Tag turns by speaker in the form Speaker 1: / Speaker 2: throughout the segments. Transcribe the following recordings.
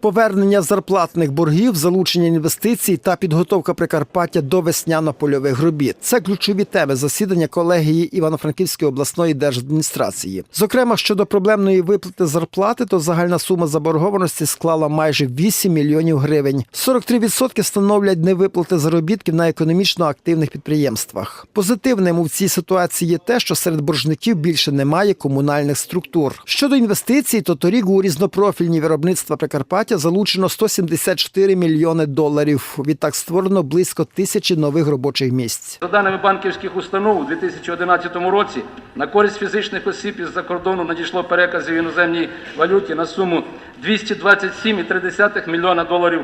Speaker 1: Повернення зарплатних боргів, залучення інвестицій та підготовка Прикарпаття до весняно-польових робіт це ключові теми засідання колегії Івано-Франківської обласної держадміністрації. Зокрема, щодо проблемної виплати зарплати, то загальна сума заборгованості склала майже 8 мільйонів гривень. 43% становлять невиплати заробітків на економічно активних підприємствах. Позитивним у цій ситуації є те, що серед боржників більше немає комунальних структур. Щодо інвестицій, то торік у різнопрофільні виробництва Прикарпаття залучено 174 мільйони доларів. Відтак створено близько тисячі нових робочих місць.
Speaker 2: За даними банківських установ, у 2011 році на користь фізичних осіб із-за кордону надійшло переказів іноземній валюті на суму 227,3 мільйона доларів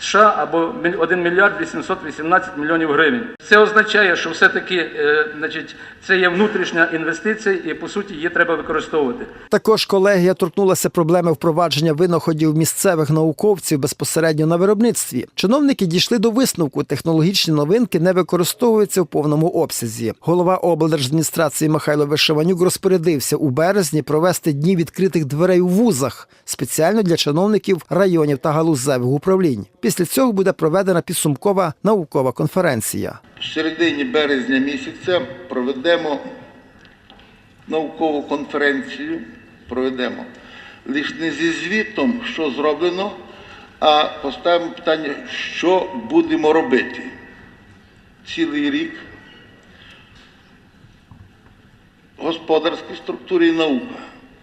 Speaker 2: США або 1 мільярд 818 мільйонів гривень. Це означає, що все-таки е, значить, це є внутрішня інвестиція і по суті її треба використовувати.
Speaker 1: Також колегія торкнулася проблеми впровадження винаходів місцевих науковців безпосередньо на виробництві. Чиновники дійшли до висновку, технологічні новинки не використовуються в повному обсязі. Голова облдержадміністрації Михайло Вишиванюк розпорядився у березні провести дні відкритих дверей у вузах спеціально для чиновників районів та галузевих управлінь. Після цього буде проведена підсумкова наукова конференція.
Speaker 3: В середині березня місяця проведемо наукову конференцію. Проведемо лише не зі звітом, що зроблено, а поставимо питання, що будемо робити цілий рік. Господарські структури і наука.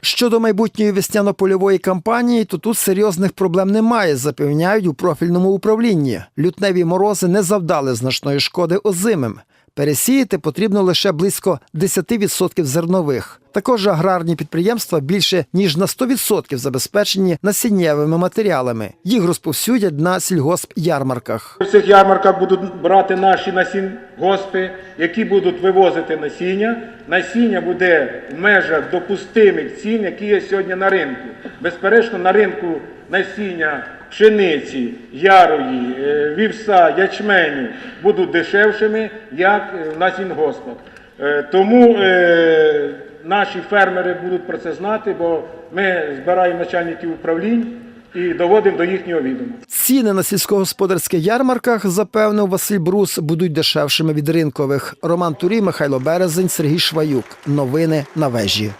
Speaker 1: Щодо майбутньої весняно-польової кампанії, то тут серйозних проблем немає, запевняють у профільному управлінні. Лютневі морози не завдали значної шкоди озимим. Пересіяти потрібно лише близько 10% зернових. Також аграрні підприємства більше ніж на 100% забезпечені насіннєвими матеріалами. Їх розповсюдять на сільгосп-ярмарках.
Speaker 4: В цих ярмарках будуть брати наші насін госпи, які будуть вивозити насіння. Насіння буде в межах допустимих цін, які є сьогодні на ринку. Безперечно, на ринку насіння пшениці, ярої, е, вівса, ячменю будуть дешевшими, як е, в насінгоспах. Е, Тому наші фермери будуть про це знати, бо ми збираємо начальників управлінь і доводимо до їхнього відома.
Speaker 1: Ціни на сільськогосподарських ярмарках, запевнив Василь Брус, будуть дешевшими від ринкових. Роман Турій, Михайло Березень, Сергій Шваюк. Новини на вежі.